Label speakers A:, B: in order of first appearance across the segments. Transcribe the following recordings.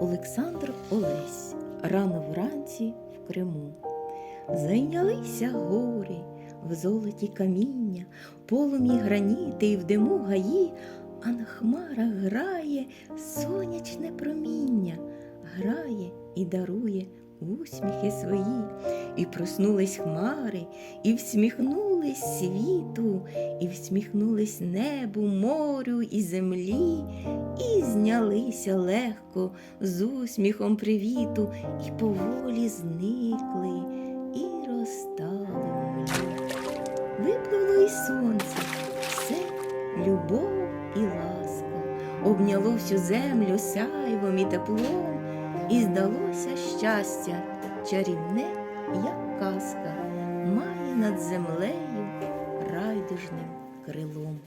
A: Олександр Олесь рано вранці в Криму. Зайнялися гори в золоті каміння, в полум'ї граніти і в диму гаї, а на хмарах грає сонячне проміння, грає і дарує усміхи свої. І проснулись хмари, і всміхнулись світу, і всміхнулись небу, морю і землі, і знялися легко з усміхом привіту, і поволі зникли, і розтали млі. Випливло і сонце, все любов і ласка, обняло всю землю сяйвом і теплом, і здалося щастя чарівне, як казка, має над землею райдужним крилом.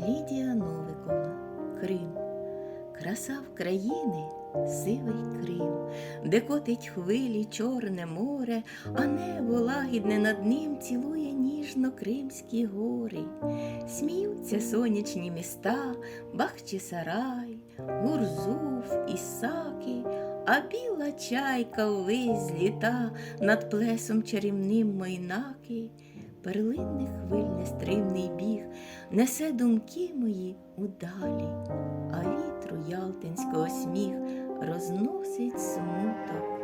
A: Лідія Новикова, Крим. Краса в країни сивий Крим, де котить хвилі чорне море, а небо лагідне над ним цілує ніжно Кримські гори. Сміються сонячні міста, Бахчисарай, Гурзуф, Ісаки, а біла чайка ввись літа над плесом чарівним майнаки. Перлинних хвиль нестримний біг несе думки мої удалі, а вітру ялтинського сміх розносить смуток.